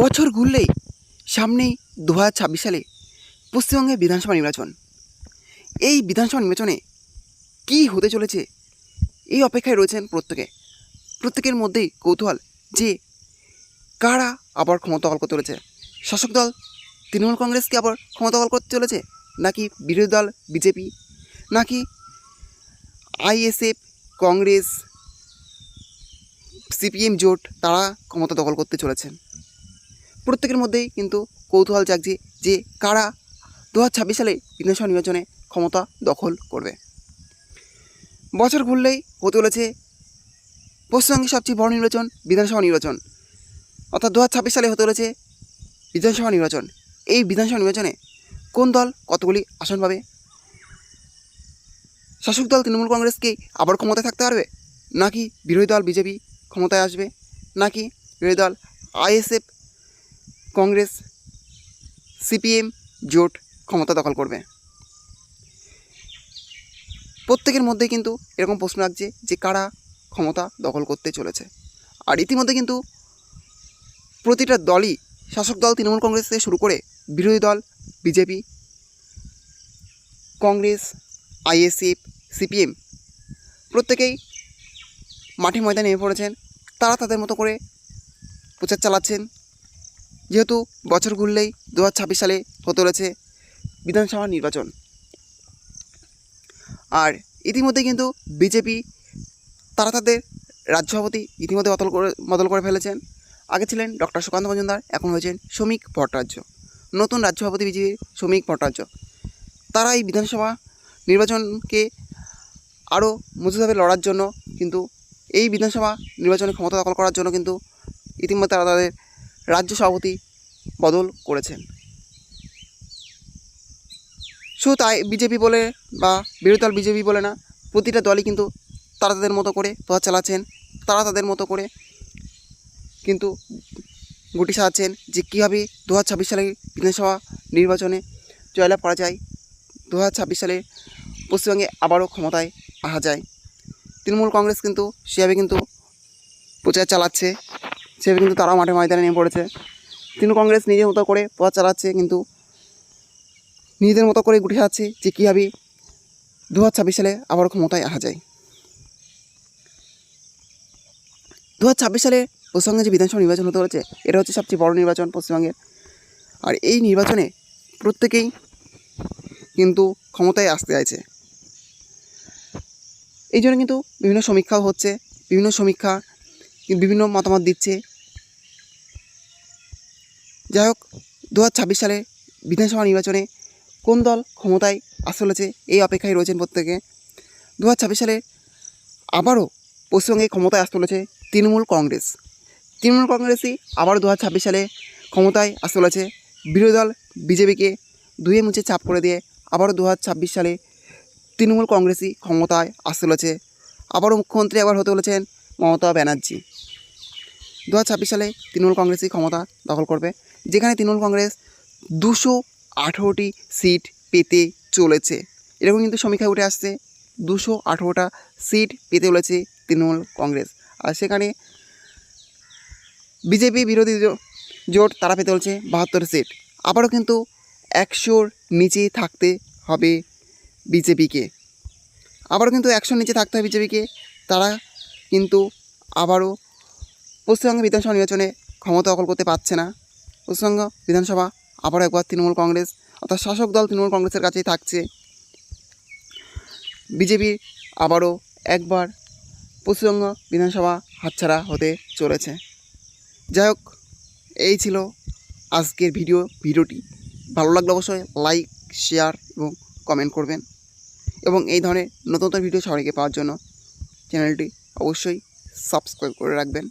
বছর ঘুরলেই সামনেই দু হাজার ছাব্বিশ সালে পশ্চিমবঙ্গে বিধানসভা নির্বাচন। এই বিধানসভা নির্বাচনে কী হতে চলেছে এই অপেক্ষায় রয়েছেন প্রত্যেকে। প্রত্যেকের মধ্যেই কৌতূহল যে কারা আবার ক্ষমতা দখল করতে চলেছে? শাসক দল তৃণমূল কংগ্রেসকে আবার ক্ষমতা দখল করতে চলেছে? নাকি বিরোধী দল বিজেপি? নাকি আইএসএফ, কংগ্রেস, সিপিএম জোট তারা ক্ষমতা দখল করতে চলেছেন? প্রত্যেকের মধ্যেই কিন্তু কৌতূহল জাগছে যে কারা দু হাজার ছাব্বিশ সালে বিধানসভা নির্বাচনে ক্ষমতা দখল করবে। বছর ঘুরলেই হতে চলেছে পশ্চিমবঙ্গের সবচেয়ে বড় নির্বাচন, বিধানসভা নির্বাচন। অর্থাৎ দু হাজার ছাব্বিশ সালে হতে চলেছে বিধানসভা নির্বাচন। এই বিধানসভা নির্বাচনে কোন দল কতগুলি আসন পাবে? শাসক দল তৃণমূল কংগ্রেসকে আবার ক্ষমতায় থাকতে পারবে? নাকি বিরোধী দল বিজেপি ক্ষমতায় আসবে? নাকি বিরোধী দল আইএসএফ কংগ্রেস, সিপিএম জোট ক্ষমতা দখল করবে। প্রত্যেকের মধ্যে কিন্তু এরকম প্রশ্ন রাখছে যে কারা ক্ষমতা দখল করতে চলেছে। আর ইতিমধ্যে কিন্তু প্রতিটা দলই, শাসক দল, তৃণমূল কংগ্রেস থেকে শুরু করে বিরোধী দল, বিজেপি, কংগ্রেস, আইএসএফ, সিপিএম প্রত্যেকেই মাঠে ময়দানে নেমে পড়েছেন। তারা তাদের মতো করে প্রচার চালাচ্ছেন। যেহেতু বছর ঘুরলেই দু হাজার ছাব্বিশ সালে হতে রয়েছে বিধানসভা নির্বাচন। আর ইতিমধ্যে কিন্তু বিজেপি তারা তাদের রাজ্য সভাপতি ইতিমধ্যে বদল করে বদল করে ফেলেছেন। আগে ছিলেন ডক্টর সুকান্ত মজুমদার, এখন হয়েছেন শ্রমিক ভট্টাচার্য। নতুন রাজ্য সভাপতি বিজেপির শ্রমিক ভট্টাচার্য। তারা এই বিধানসভা নির্বাচনকে আরও মজুতভাবে লড়ার জন্য কিন্তু এই বিধানসভা নির্বাচনে ক্ষমতা দখল করার জন্য কিন্তু ইতিমধ্যে তারা তাদের রাজ্য সভাপতি বদল করেছেন। শুধু তাই বিজেপি বলে বা বিরোধী দল বিজেপি বলে না, প্রতিটা দলই কিন্তু তারা তাদের মতো করে প্রচার চালাচ্ছেন, তারা তাদের মতো করে কিন্তু গুটি সাজাচ্ছেন যে কীভাবে দু হাজার ছাব্বিশ সালের বিধানসভা নির্বাচনে জয়লাভ করা যায় দু হাজার ছাব্বিশ সালে পশ্চিমবঙ্গে আবারও ক্ষমতায় আসা যায়। তৃণমূল কংগ্রেস কিন্তু সেভাবে কিন্তু প্রচার চালাচ্ছে। সেভাবে কিন্তু তারাও মাঠে ময়দানে নেমে পড়েছে। তৃণমূল কংগ্রেস নিজের মতো করে প্রচার চালাচ্ছে কিন্তু নিজেদের মতো করে গুটি সাজাচ্ছে যে কীভাবে দু হাজার ছাব্বিশ সালে আবার ক্ষমতায় আসা যায়। দু হাজার ছাব্বিশ সালে পশ্চিমবঙ্গে যে বিধানসভা নির্বাচন হতে চলেছে, এটা হচ্ছে সবচেয়ে বড় নির্বাচন পশ্চিমবঙ্গের। আর এই নির্বাচনে প্রত্যেকেই কিন্তু ক্ষমতায় আসতে চাইছে। এই জন্য কিন্তু বিভিন্ন সমীক্ষাও হচ্ছে, বিভিন্ন সমীক্ষা, বিভিন্ন মতামত দিচ্ছে যাই হোক দু হাজার ছাব্বিশ সালে বিধানসভা নির্বাচনে কোন দল ক্ষমতায় আসতে চলেছে এই অপেক্ষায় রয়েছেন প্রত্যেকে। দু হাজার ছাব্বিশ সালে আবারও পশ্চিমবঙ্গে ক্ষমতায় আসতে চলেছে তৃণমূল কংগ্রেস। তৃণমূল কংগ্রেসই আবারও দু হাজার ছাব্বিশ সালে ক্ষমতায় আসতে চলেছে। বিরোধী দল বিজেপিকে ধুয়ে মুছে চাপ করে দিয়ে আবারও দু হাজার ছাব্বিশ সালে তৃণমূল কংগ্রেসই ক্ষমতায় আসতে চলেছে। আবারও মুখ্যমন্ত্রী আবার হতে চলেছেন মমতা ব্যানার্জি। দু হাজার ছাব্বিশ সালে তৃণমূল কংগ্রেসই ক্ষমতা দখল করবে। যেখানে তৃণমূল কংগ্রেস দুশো আঠেরোটি সিট পেতে চলেছে। এরকম কিন্তু সমীক্ষায় উঠে আসছে, দুশো আঠেরোটা সিট পেতে চলেছে তৃণমূল কংগ্রেস। আর সেখানে বিজেপি বিরোধী জোট তারা পেতে চলছে বাহাত্তর সিট। আবারও কিন্তু একশোর নিচে থাকতে হবে বিজেপিকে। আবারও কিন্তু একশোর নিচে থাকতে হবে বিজেপিকে। তারা কিন্তু আবারও পশ্চিমবঙ্গ বিধানসভা নির্বাচনে ক্ষমতা দখল করতে পারছে না। পশ্চিমবঙ্গ বিধানসভা, আবার একবার তৃণমূল কংগ্রেস, অর্থাৎ শাসক দল তৃণমূল কংগ্রেসের কাছেই থাকছে। বিজেপি আবারও একবার পশ্চিমবঙ্গ বিধানসভা হাতছাড়া হতে চলেছে। যাই হোক, এই ছিল আজকের ভিডিও, ভিডিওটি। ভালো লাগলে অবশ্যই লাইক, শেয়ার এবং কমেন্ট করবেন। এবং এই ধরনের নতুন নতুন ভিডিও সবাইকে পাওয়ার জন্য চ্যানেলটি অবশ্যই সাবস্ক্রাইব করে রাখবেন।